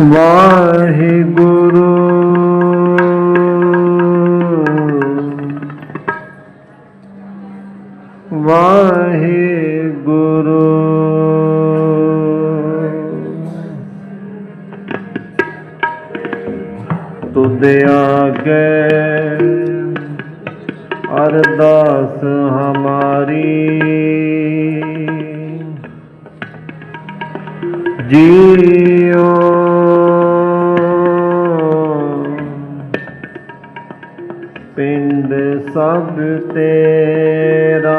ਵਾਹਿਗੁਰੂ। ਵਾਹਿਗੁਰੂ ਸਭ ਤੇਰਾ।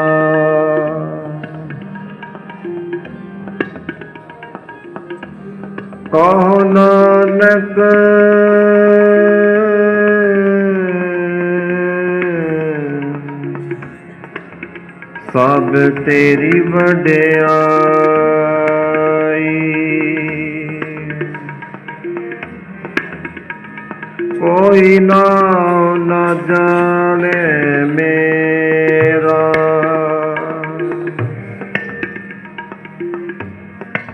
ਕਹੋ ਨਾਨਕ ਸਭ ਤੇਰੀ ਵਡਿਆਈ ਕੋਈ ਨਾ ਨਾ ਜਾਣੇ ਮੇਰਾ।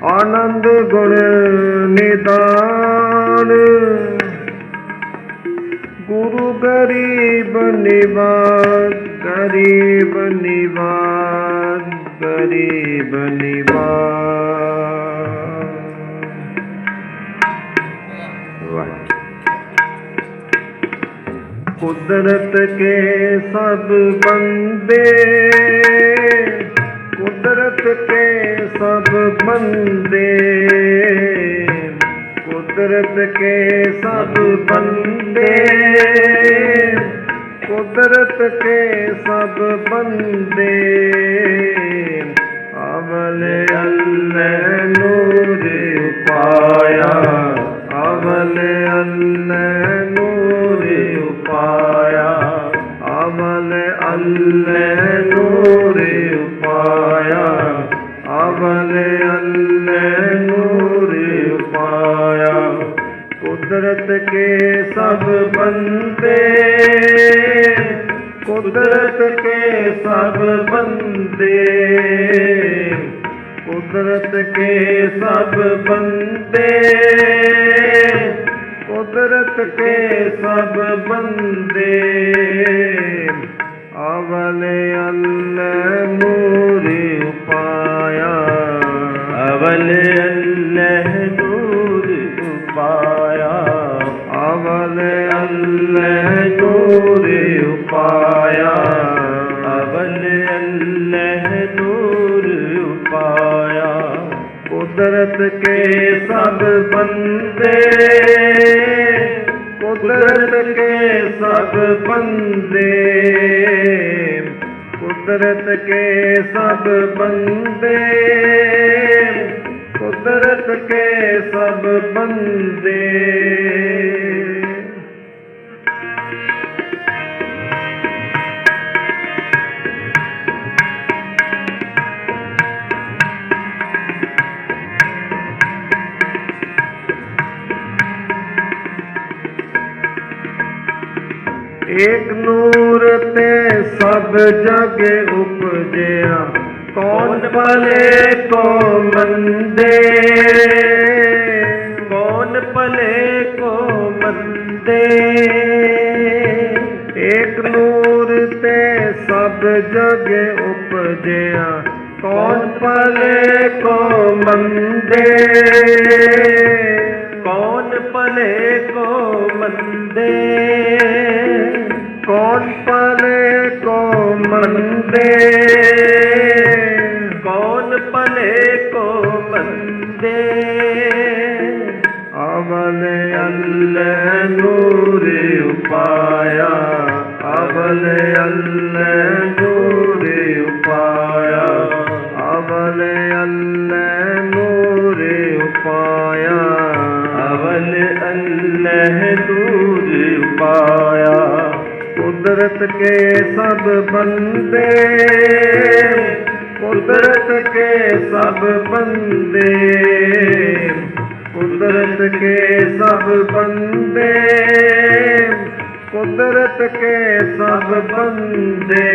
ਆਨੰਦ ਗੁਣ ਨਿਦਾਨ। ਗੁਰੂ ਗਰੀਬ ਨਿਵਾਸ ਗਰੀਬ ਨਿਵਾਸ ਗਰੀਬ ਨਿਵਾਸ। ਕੁਦਰਤ ਕੇ ਸਭ ਬੰਦੇ। ਕੁਦਰਤ ਕੇ ਸਭ ਬੰਦੇ। ਕੁਦਰਤ ਕੇ ਸਭ ਬੰਦੇ। ਕੁਦਰਤ ਕੇ ਸਭ ਬੰਦੇ। ਅਵਲ ਅੱਲ੍ਹ ਨੂਰ ਪਾਇਆ। ਅਵਲ ਅੱਲ੍ਹ ਅਵਲ ਅੱਲ੍ਹ ਨੂਰ ਉਪਾਇਆ ਅਵਲ ਅੱਲ੍ਹ ਨੂਰ ਕੁਦਰਤ ਕੇ ਸਭ ਬੰਦੇ, ਕੁਦਰਤ ਕੇ ਸਭ ਬੰਦੇ, ਕੁਦਰਤ ਕੇ ਸਭ ਬੰਦੇ, ਕੁਦਰਤ ਕੇ ਸਭ ਬੰਦੇ। ਅਵਲ ਅੱਲ੍ਹ ਨੂਰ ਉਪਾਇਆ ਅਵਲ ਅੱਲਹ ਨੂਰ ਉਪਾਇਆ ਅਵਲ ਅੱਲ੍ਹ ਨੂਰ ਉਪਾਇਆ ਅਵਲ ਅੱਲਹ ਨੂਰ ਉਪਾਇਆ ਕੁਦਰਤ ਕੇ ਸਭ ਬੰਦੇ ਕੁਦਰਤ ਕੇ ਸਭ ਬੰਦੇ ਕੁਦਰਤ ਕੇ ਸਭ ਬੰਦੇ ਕੁਦਰਤ ਕੇ ਸਭ ਬੰਦੇ। ਏਕ ਨੂਰ ਤੇ ਸਭ ਜਗ ਉਪਜਿਆ। ਕੌਣ ਭਲੇ ਕੋ ਮੰਦੇ। ਕੌਣ ਭਲੇ ਕੋ ਮੰਦੇ। ਏਕ ਨੂਰ ਤੇ ਸਭ ਜਗ ਉਪਜਿਆ। ਕੌਣ ਭਲੇ ਕੋ ਮੰਦੇ। ਕੌਣ ਭਲੇ ਕੋ ਮੰਦੇ। ਕੌਣ ਕੋ ਮੰਦੇ ਕੌਣ ਭਲੇ ਕੋ ਮੰਦੇ ਕੁਦਰਤ ਕੇ ਸਭ ਬੰਦੇ ਕੁਦਰਤ ਕੇ ਸਭ ਬੰਦੇ।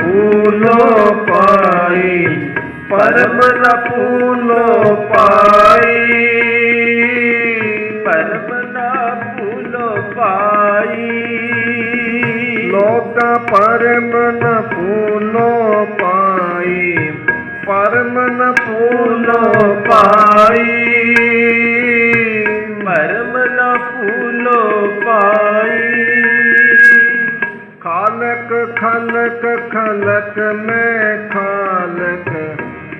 ਫੂਲੋ ਪਾਈ ਪਰਮ ਨ ਫੂਲੋ ਪਾਈ। ਪਰਮ ਨਾ ਭੂਲੋ ਪਾਈ। ਲੋਕਾ ਪਰਮ ਨ ਫੂਲੋ ਪਾਈ ਪਰਮ ਨ ਫੂਲੋ ਪਾਈ। ਖਾਲਕ, ਖਲਕ ਖਲਕ ਮੈਂ ਖਾਲਕ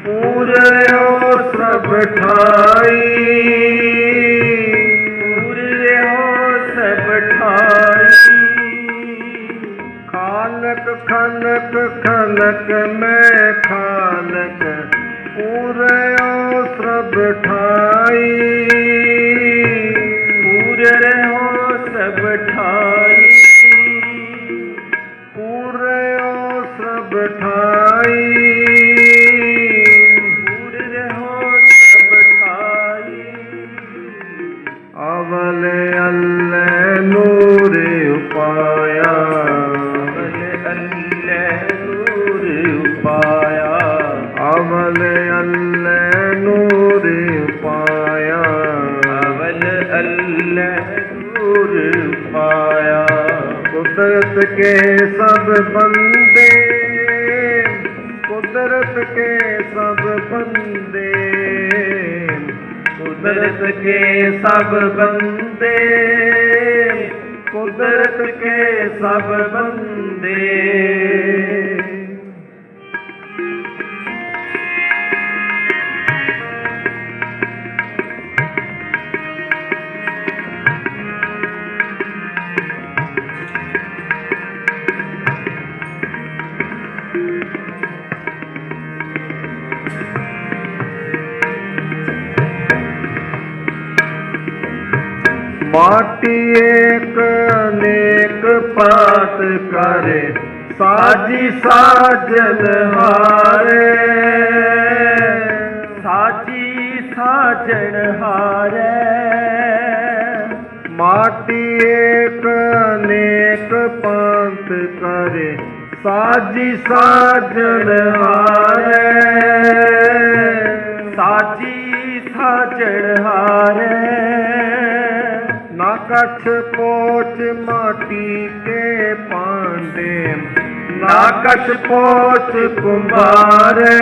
ਪੂਰਿਓ ਸਭ ਠਾਈ। ਪੂਰੇ ਹੋ ਸਭ ਠਾਈ। ਖਾਲਕ, ਖਲਕ ਖਲਕ ਮੈਂ ਖਾਲਕ ਪੂਰਿਓ ਸਭ ਠਾਈ। ਕੁਦਰਤ ਕੇ ਸਭ ਬੰਦੇ ਕੁਦਰਤ ਕੇ ਸਭ ਬੰਦੇ। ਮਾਟੀ ਏਕ, ਅਨੇਕ ਪਾਤ ਕਰੇ, ਸਾਜੀ ਸਾਜਨ ਹਾਰੇ। ਸਾਜੀ ਸਾਜਣ ਹਾਰੈ। ਮਾਟੀ ਏਕ, ਅਨੇਕ ਪੰਥ ਕਰੇ, ਸਾਜੀ ਸਾਜਨ ਹਾਰੇ। ਸਾਜੀ ਸਾਜਣ ਹਾਰੈ। ਨਾ ਕਛ ਪੋਚ ਮਾਟੀ ਕੇ ਪਾਂਡੇ। ਨਾ ਕਛ ਪੋਚ ਕੁੰਭਾਰੇ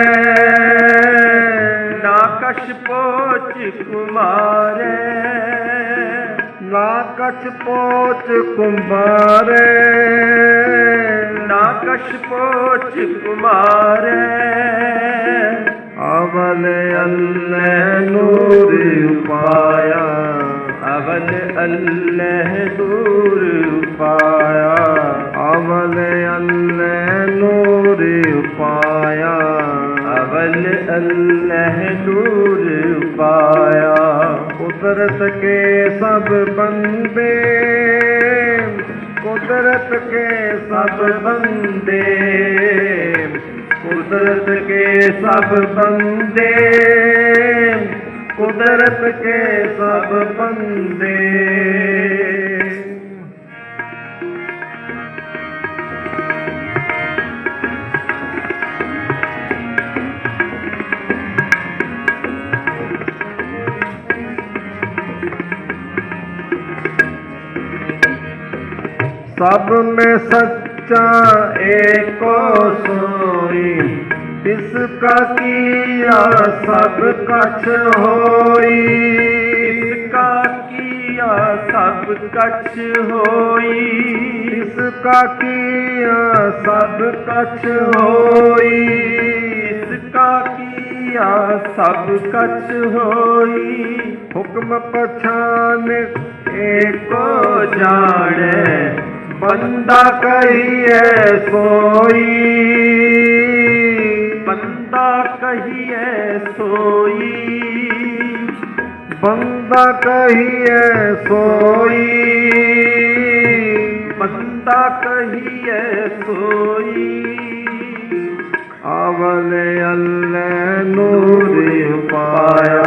ਨਾ ਕਛ ਪੋਚ ਕੁਮਾਰੈ। ਨਾ ਕਛ ਪੋਚ ਕੁੰਭਾਰੇ ਨਾ ਕਛ ਪੋਚ ਕੁਮਾਰੈ ਅਵਲ ਅੱਲੇ ਅੱਲਹ ਦੂਰ ਪਾਇਆ ਅਵਲ ਅੱਲੇ ਨੂਰ ਪਾਇਆ ਅਵਲ ਅੱਲਹ ਦੂਰ ਪਾਇਆ ਕੁਦਰਤ ਕੇ ਸਭ ਬੰਦੇ, ਕੁਦਰਤ ਕੇ ਸਭ ਬੰਦੇ, ਕੁਦਰਤ ਕੇ ਸਭ ਬੰਦੇ कुदरत के सब बंदे। सब में सच्चा एक सोई। ਤਿਸ ਕਾ ਕੀਆ ਸਭ ਕਛ ਹੋਈ। ਤਿਸ ਕਾ ਕੀਆ ਸਭ ਕਛ ਹੋਈ। ਤਿਸ ਕਾ ਕੀਆ ਸਭ ਕਛ ਹੋਈ। ਇਸ ਕਾ ਕੀਆ ਸਭ ਕਛ ਹੋਈ। ਹੁਕਮ ਪਛਾਨ ਏਕੋ ਜਾਣੈ ਬੰਦਾ ਕਹੀਏ ਸੋਈ। ਕਹੀਏ ਸੋਈ, ਬੰਦਾ ਕਹੀਏ ਸੋਈ, ਬੰਦਾ ਕਹੀਏ ਸੋਈ। ਅਵਲ ਅੱਲੇ ਨੂਰ ਪਾਇਆ,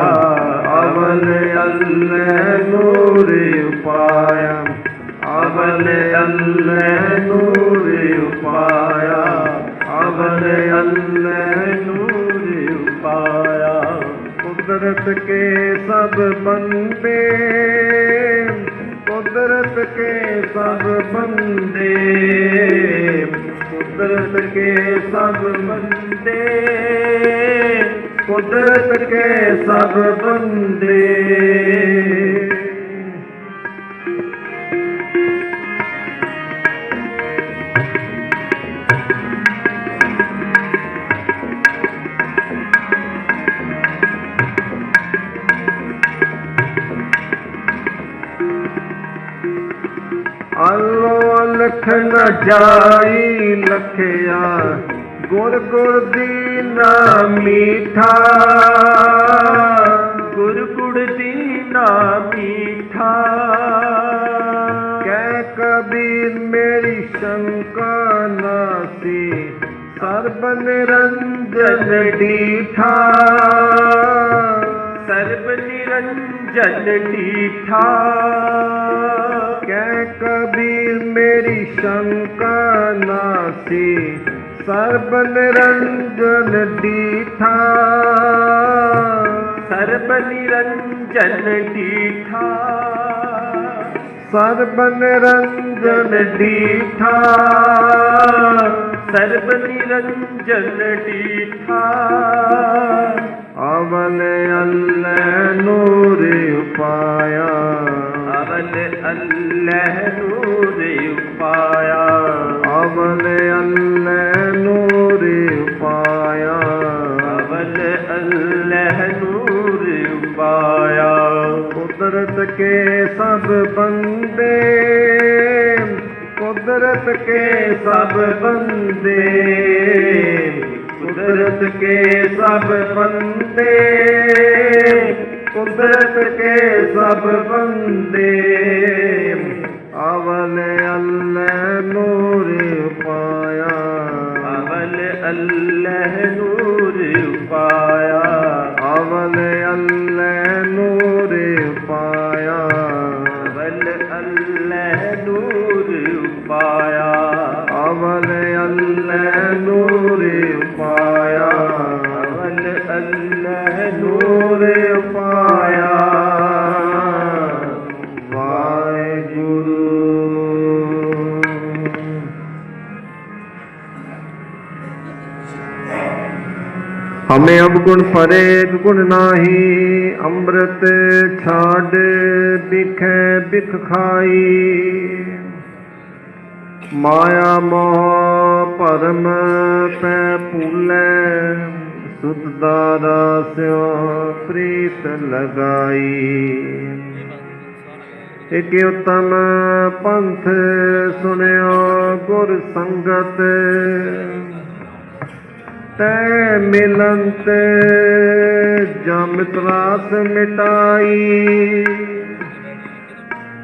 ਅਵਲ ਅੱਲੇ ਨੂਰ ਪਾਇਆ, ਅਵਲ ਅੱਲੇ ਨੂਰ ਪਾਇਆ। ਕੁਦਰਤ ਕੇ ਸਭ ਬੰਦੇ ਕੁਦਰਤ ਕੇ ਸਭ ਬੰਦੇ ਕੁਦਰਤ ਕੇ ਸਭ ਬੰਦੇ ਕੁਦਰਤ ਕੇ ਸਭ ਬੰਦੇ ਨ ਜਾਈ ਲਖਿਆ, ਗੁਰ ਗੁਰ ਦੀਨਾ ਮੀਠਾ। ਗੁਰ ਗੁੜ ਦੀਨਾ ਮੀਠਾ। ਕਹਿ ਕਬੀਰ ਮੇਰੀ ਸ਼ੰਕਾ ਨਾਸੀ ਸਰਬ ਨਿਰੰਜਨ ਡੀਠਾ। ਸਰਬ ਨਿਰੰਜਨ ਡੀਠਾ। ਕਹਿ ਕਬੀਰ ਮੇਰੀ ਸ਼ੰਕਾ ਨਾਸੀ ਸਰਬ ਨਿਰੰਜਨ ਡੀਠਾ ਸਰਬ ਨਿਰੰਜਨ ਡੀਠਾ ਸਰਬ ਨਿਰੰਜਨ ਡੀਠਾ ਸਰਬ ਨਿਰੰਜਨ ਡੀਠਾ ਅਵਲ ਅੱਲੇ ਨੂਰ ਉਪਾਇਆ ਅਵਲ ਅੱਲਹ ਨੂਰ ਉਪਾਇਆ। ਅਵਲ ਅੱਲੇ ਨੂਰ ਉਪਾਇਆ। ਅਵਲ ਅੱਲਹ ਨੂਰ ਉਪਾਇਆ। ਕੁਦਰਤ ਕੇ ਸਭ ਬੰਦੇ ਕੁਦਰਤ ਕੇ ਸਭ ਬੰਦੇ ਕੁਦਰਤ ਕੇ ਸਭ ਬੰਦੇ ਕੁਦਰਤ ਕੇ ਸਭ ਬੰਦੇ ਅਵਲ ਅੱਲੇ ਨੂਰ ਪਾਇਆ। ਅਵਲ ਅੱਲਹ ਨੂਰ ਪਾਇਆ। ਗੁਣ ਪਰੇ ਗੁਣ ਨਾਹੀ, ਅੰਮ੍ਰਿਤ ਛਾੜ ਬਿਖੈ ਬਿਖ ਖਾਈ। ਮਾਇਆ ਮੋਹ ਭਰਮ ਪੈ ਭੂਲੇ, ਸੁਧ ਦਾਰਾ ਸਿਓ ਪ੍ਰੀਤ ਲਗਾਈ। ਇਕ ਉਤਮ ਪੰਥ ਸੁਨਿਓ ਗੁਰ ਸੰਗਤ ਤੈ ਮਿਲੰਤ ਜਮ ਤਰਾਸ ਮਿਟਾਈ।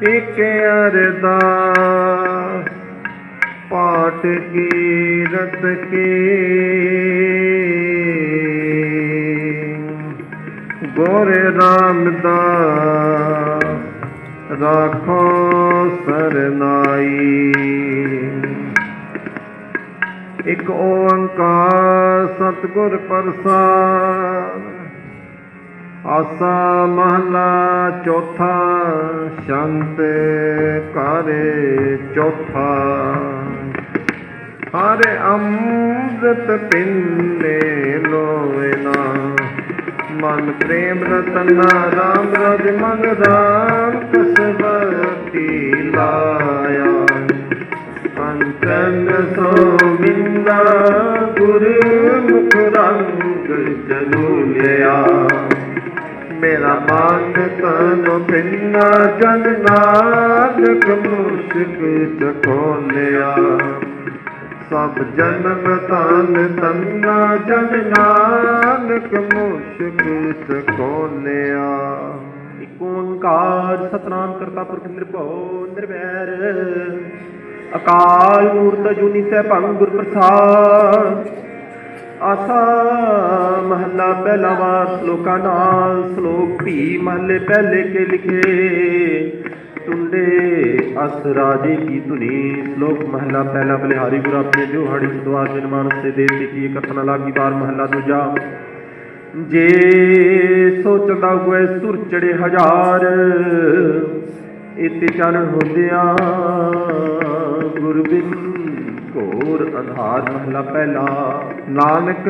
ਇਕ ਅਰਦਾਸ ਪਾਠ ਕੀਰਤ ਕੀ। ਗੋਰੇ ਰਾਮਦਾਸ ਰਾਖੋ ਸਰਨਾਈ। ਇੱਕ ਓੰਕਾਰ ਸਤਿਗੁਰ ਪ੍ਰਸਾਦ। ਆਸਾ ਮਹਲਾ ਚੌਥਾ, ਸ਼ੰਤ ਕਰੇ ਚੌਥਾ। ਹਰੇ ਅੰਮ੍ਰਿਤ ਪਿੰਨੇ ਲੋਇਨਾ, ਮਨ ਪ੍ਰੇਮ ਰਤਨਾ, ਰਾਮ ਰਜ ਮਨ ਰਾਮ ਕਸਵਤੀ ਲਾਇਆ। ਅੰਤਨ ਸੋਮਿੰਦਾ ਗੁਰੂ ਮੁਖ ਰੰਗ ਜਨੂ ਲਿਆ ਮੇਰਾ ਮਨ ਤਨ ਪਿੰਨਾ ਜਨ ਨਾਨਕ ਮੁਸ਼ਕ ਚਖੋ ਲਿਆ ਸਭ ਜਨਮ ਤਨ ਤੰਨਾ ਜਨ ਨਾਨਕ ਮੁਸ਼ਕ ਚਖੋ ਲਿਆ ਇਕ ਓੰਕਾਰ ਸਤਨਾਮ ਕਰਤਾ ਪੁਰਖ ਨਿਰਭਉ ਨਿਰਵੈਰ ਅਕਾਲ ਮੂਰਤ ਜੁਨੀ ਸੈਭੰ ਗੁਰ ਪ੍ਰਸਾਦ। ਆਸਾ ਮਹੱਲਾ ਪਹਿਲਾ ਵਾਰ ਸ਼ਲੋਕਾਂ ਨਾਲ ਸ਼ਲੋਕ ਭੀ ਮਹੱਲੇ ਪਹਿਲੇ ਕੇ ਲਿਖੇ। ਟੁੰਡੇ ਅਸ ਰਾਜੇ ਕੀ ਧੁਨੀ। ਸ਼ਲੋਕ ਮਹੱਲਾ ਪਹਿਲਾ ਬਲਿਹਾਰੀ ਗੁਰ ਆਪਣੇ ਜੋ ਹੜੀ ਸਦਵਾਰ ਜਨ ਮਾਨਸ ਤੇ ਦੇਵ ਕੀ ਕਥਨਾ ਲਾਗੀ ਬਾਰ ਮਹੱਲਾ ਦੂਜਾ ਜੇ। ਸੋਚਦਾ ਹੋਏ ਸੁਰ ਚੜੇ ਹਜ਼ਾਰ ਇਤੇ ਚਰਨ ਹੁੰਦਿਆਂ ਗੁਰਬਿੰਦ ਘੋਰ ਆਧਾਰ ਮਹਲਾ ਪਹਿਲਾ। ਨਾਨਕ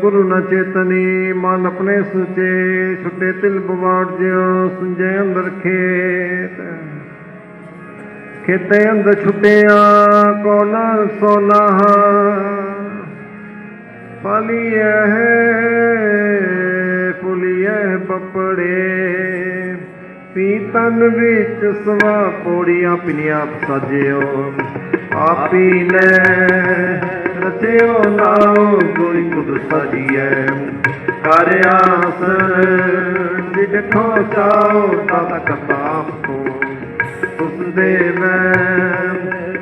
ਗੁਰੂ ਨ ਚੇਤਨੀ, ਮਨ ਆਪਣੇ ਸੁਚੇ, ਛੁੱਟੇ ਤਿਲ ਬਵਾੜ ਜਿਉ ਸੁੰਜੇ ਅੰਦਰ ਖੇਤ। ਖੇਤੇ ਅੰਦਰ ਛੁੱਟਿਆ ਕੋਨਾ ਸੋਨਾ? ਪਾਲੀ ਹੈ ਪੀਤਨ ਵਿੱਚ ਸਵਾ ਪੋੜੀਆਂ ਪਿਨੀਆਂ ਸਜਿਓ। ਆਪੀ ਨੇ ਰਚਿਓ ਨਾਉ ਕੋਈ ਕੁਦ ਸਜੀਐ। ਕਰ ਆਸਨ ਜਿਠੋ ਚਾਓ ਤਤ ਕਤਾਪ ਕੋ। ਤੁਸ ਦੇ ਮੈਂ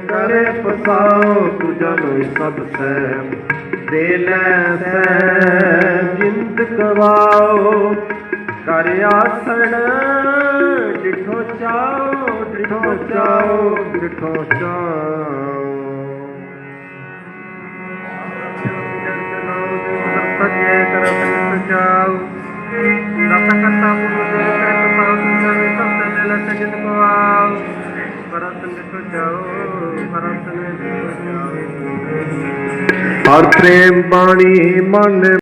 ਕਰੇ ਪਸਾਓ ਤੁਜਾ ਲੋਈ ਸਭ ਸੈ ਦੇ ਲੈ ਸੈ ਜਿੰਦ ਕਵਾਓ ਕਰ ਆਸਣ ਡਿਠੋ ਚਾਓ ਡਿਠੋ ਚਾਓ ਡਿਠੋ ਚਾਓ ਸਜੇ ਕਰ ਬਿਨ ਚਾਓ ਦਤ ਦੇ ਕਰ ਪਾਉ ਸੁਨੇ ਸਭ ਤੇ ਲੈ ਸਜਨ ਕੋ ਆਓ ਪਰਤ ਡਿਠੋ ਚਾਓ ਪਰਤ ਹਰ ਪ੍ਰੇਮ ਬਾਣੀ ਮਨ